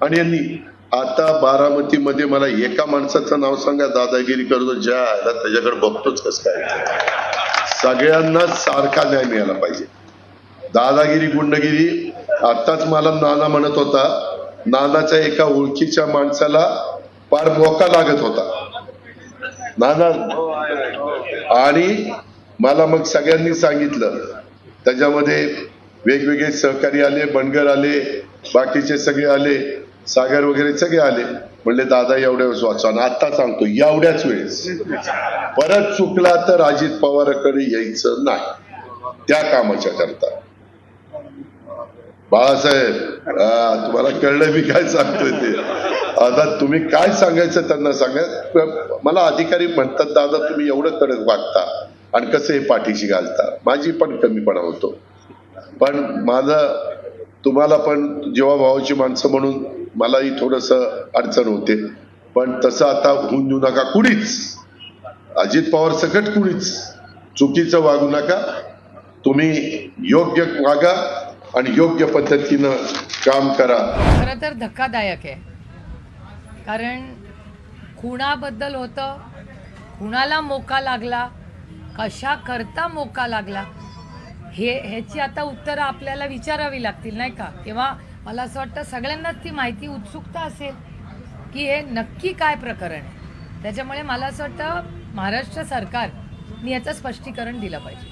आणि यांनी आता बारामतीमध्ये मला एका माणसाचं नाव सांगा दादागिरी करतो ज्या आला त्याच्याकडे बघतोच कस काय सगळ्यांना सारखा न्याय मिळाला पाहिजे. दादागिरी गुंडगिरी आताच मला नाना म्हणत होता नानाच्या एका ओळखीच्या माणसाला फार मोका लागत होता. नाना आणि मला मग सगळ्यांनी सांगितलं. त्याच्यामध्ये वेगवेगळे सहकारी आले बनगर आले बाकीचे सगळे आले. सागर वगैरे सगळे आले. म्हणले दादा एवढ्या वेळेस वाचवा. आणि आता सांगतो एवढ्याच वेळेस. परत चुकला तर अजित पवाराकडे यायचं नाही. त्या कामाच्या करता. बाळासाहेब तुम्हाला कळलं मी काय सांगतोय ते. आता तुम्ही काय सांगायचं त्यांना सांगा. मला अधिकारी म्हणतात दादा तुम्ही एवढं कडक वागता आणि कसं हे पाठीशी घालता. माझी पण कमीपणा होतो. पण माझं तुम्हाला पण जेव्हा भावाची माणसं म्हणून मलाही थोडस अडचण होते. पण तसं आता होऊन देऊ नका कुणीच. अजित पवार सकट कुणीच. चुकीचं वागू नका. तुम्ही योग्य वागा आणि योग्य पद्धतीनं काम करा. खरं तर धक्कादायक आहे. कारण खुणाबद्दल होतं. खुणाला मोका लागला. कशा करता मोका लागला? हे ह्याची आता उत्तरं आपल्याला विचारावी लागतील नाही का? किंवा मला असं वाटतं सगळ्यांनाच ती माहिती उत्सुकता असेल की हे नक्की काय प्रकरण आहे. त्याच्यामुळे मला असं वाटतं महाराष्ट्र सरकारने याचं स्पष्टीकरण दिलं पाहिजे.